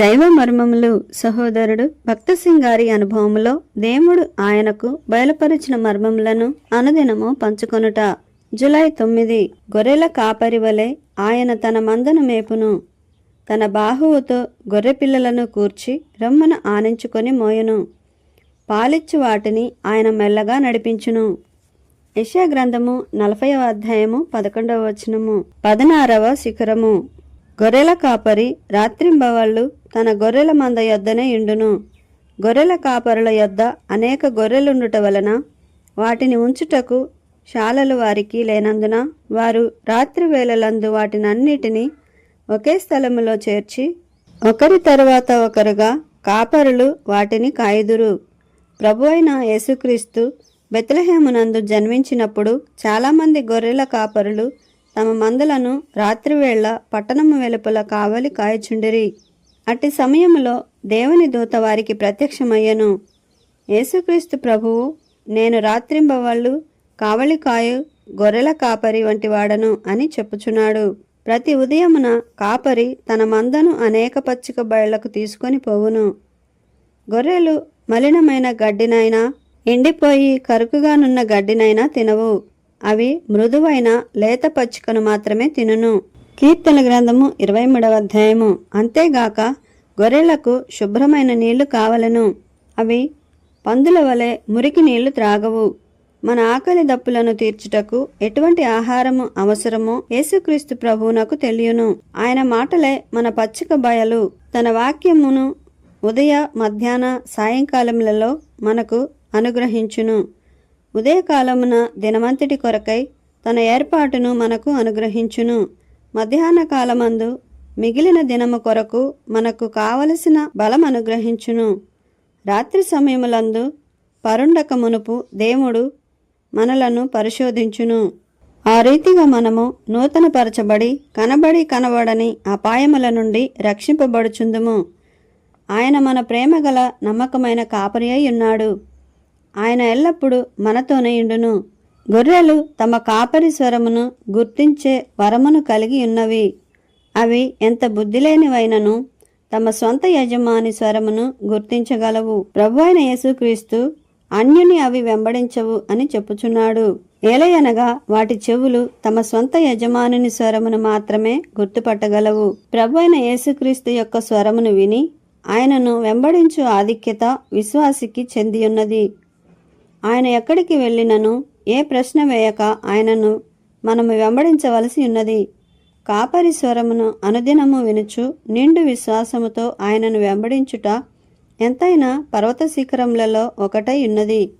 దైవ మర్మములు సహోదరుడు భక్త సింగారి అనుభవములో దేవుడు ఆయనకు బయలుపరిచిన మర్మములను అనుదినము పంచుకొనుట. జులై తొమ్మిది గొర్రెల కాపరి వలె ఆయన తన మందను మేపును. తన బాహువుతో గొర్రె పిల్లలను కూర్చి రమ్మను ఆనించుకొని మోయును. పాలిచ్చు వాటిని ఆయన మెల్లగా నడిపించును. యశా గ్రంథము నలభైవ అధ్యాయము పదకొండవ వచనము పదనారవ శిఖరము. గొర్రెల కాపరి రాత్రింబవళ్ళు తన గొర్రెల మంద యొద్దనే ఇండును గొర్రెల కాపరుల యొద్ద అనేక గొర్రెలుండుట వలన వాటిని ఉంచుటకు శాలలు వారికి లేనందున వారు రాత్రి వేళలందు వాటినన్నిటినీ ఒకే స్థలములో చేర్చి ఒకరి తరువాత ఒకరుగా కాపరులు వాటిని కాయుదురు. ప్రభు అయిన యేసుక్రీస్తు బెత్లహేమునందు జన్మించినప్పుడు చాలామంది గొర్రెల కాపరులు తమ మందలను రాత్రివేళ పట్టణము వెలుపల కావలి కాయచుండిరి. అట్టి సమయంలో దేవుని దూత వారికి ప్రత్యక్షమయ్యను. యేసుక్రీస్తు ప్రభువు నేను రాత్రింబవాళ్ళు కావలి కాయు గొర్రెల కాపరి వంటి వాడను అని చెప్పుచున్నాడు. ప్రతి ఉదయమున కాపరి తన మందను అనేక పచ్చిక బయళ్ళకు తీసుకొని పోవును. గొర్రెలు మలినమైన గడ్డినైనా ఎండిపోయి కరుకుగానున్న గడ్డినైనా తినవు. అవి మృదువైన లేత పచ్చికను మాత్రమే తినును. కీర్తన గ్రంథము ఇరవై మూడవ అధ్యాయము. అంతేగాక గొర్రెలకు శుభ్రమైన నీళ్ళు కావలను. అవి పందుల వలె మురికి నీళ్ళు త్రాగవు. మన ఆకలి దప్పులను తీర్చుటకు ఎటువంటి ఆహారము అవసరమో యేసుక్రీస్తు ప్రభువునకు తెలియను. ఆయన మాటలే మన పచ్చిక బయలు. తన వాక్యమును ఉదయ మధ్యాహ్న సాయంకాలములలో మనకు అనుగ్రహించును. ఉదయకాలమున దినమంతటి కొరకై తన ఏర్పాటును మనకు అనుగ్రహించును. మధ్యాహ్న కాలమందు మిగిలిన దినము కొరకు మనకు కావలసిన బలం అనుగ్రహించును. రాత్రి సమయములందు పరుండక మునుపు దేవుడు మనలను పరిశోధించును. ఆ రీతిగా మనము నూతనపరచబడి కనబడి కనబడని అపాయముల నుండి రక్షింపబడుచుందుము. ఆయన మన ప్రేమగల నమ్మకమైన కాపరి అయి ఉన్నాడు. ఆయన ఎల్లప్పుడూ మనతోనే ఇండును గొర్రెలు తమ కాపరి స్వరమును గుర్తించే వరమును కలిగి ఉన్నవి. అవి ఎంత బుద్ధిలేనివైనను తమ సొంత యజమాని స్వరమును గుర్తించగలవు. ప్రభు అయిన యేసుక్రీస్తు అన్యుని అవి వెంబడించవు అని చెప్పుచున్నాడు. ఏలయనగా వాటి చెవులు తమ సొంత యజమానుని స్వరమును మాత్రమే గుర్తుపట్టగలవు. ప్రభు అయిన యేసుక్రీస్తు యొక్క స్వరమును విని ఆయనను వెంబడించు ఆధిక్యత విశ్వాసికి చెందియున్నది. ఆయన ఎక్కడికి వెళ్ళినను? ఏ ప్రశ్న వేయక ఆయనను మనము వెంబడించవలసి ఉన్నది. కాపరి స్వరమును అనుదినము వినుచు నిండు విశ్వాసముతో ఆయనను వెంబడించుట ఎంతైనా పర్వత శిఖరములలో ఒకటై ఉన్నది.